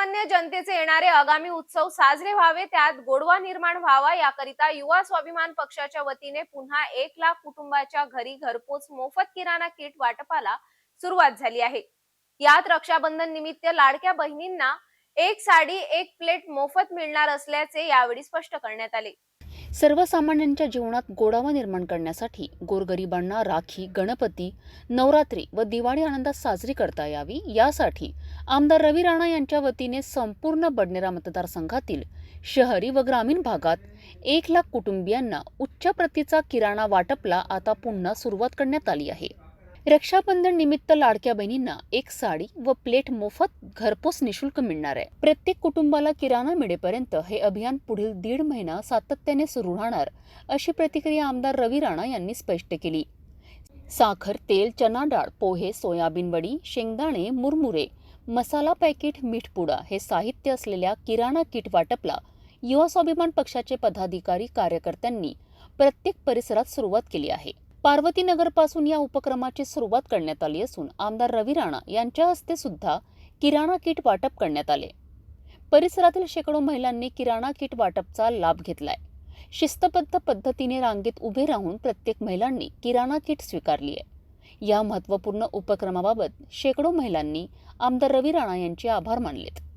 सर्वसामान्य जनतेचे येणारे आगामी उत्सव साजरे व्हावे त्यात गोडवा निर्माण व्हावा याकरिता युवा स्वाभिमान पक्षाच्या वतीने पुन्हा एक लाख कुटुंबाच्या घरी घरपोच मोफत किराणा किट वाटपाला सुरुवात झाली आहे. यात रक्षाबंधन निमित्त लाडक्या बहिणींना एक साडी एक प्लेट मोफत मिळणार असल्याचे यावेळी स्पष्ट करण्यात आले. सर्वसामान्यांच्या जीवनात गोडावा निर्माण करण्यासाठी गोरगरिबांना राखी गणपती नवरात्री व दिवाळी आनंदात साजरी करता यावी. यासाठी आमदार रवी राणा यांच्या वतीने संपूर्ण बडनेरा मतदारसंघातील शहरी व ग्रामीण भागात एक लाख कुटुंबियांना उच्च प्रतीचा किराणा वाटपला आता पुन्हा सुरुवात करण्यात आली आहे. रक्षाबंधन निमित्त लाडक्या बहिणींना एक साडी व प्लेट मोफत घरपोच निशुल्क मिळणार आहे. प्रत्येक कुटुंबाला किराणा मिळेपर्यंत हे अभियान पुढील दीड महिना सातत्याने सुरू राहणार अशी प्रतिक्रिया आमदार रवी राणा यांनी स्पष्ट केली. साखर तेल चना डाळ पोहे सोयाबीन वडी शेंगदाणे मुरमुरे मसाला पॅकेट मीठपुडा हे साहित्य असलेल्या किराणा किट वाटपला युवा स्वाभिमान पक्षाचे पदाधिकारी कार्यकर्त्यांनी प्रत्येक परिसरात सुरुवात केली आहे. पार्वतीनगरपासून या उपक्रमाची सुरुवात करण्यात आली असून आमदार रवी राणा यांच्या हस्ते सुद्धा किराणा किट वाटप करण्यात आले. परिसरातील शेकडो महिलांनी किराणा किट वाटपचा लाभ घेतलाय. शिस्तबद्ध पद्धतीने रांगेत उभे राहून प्रत्येक महिलांनी किराणा किट स्वीकारली आहे. या महत्त्वपूर्ण उपक्रमाबाबत शेकडो महिलांनी आमदार रवी राणा यांचे आभार मानलेत.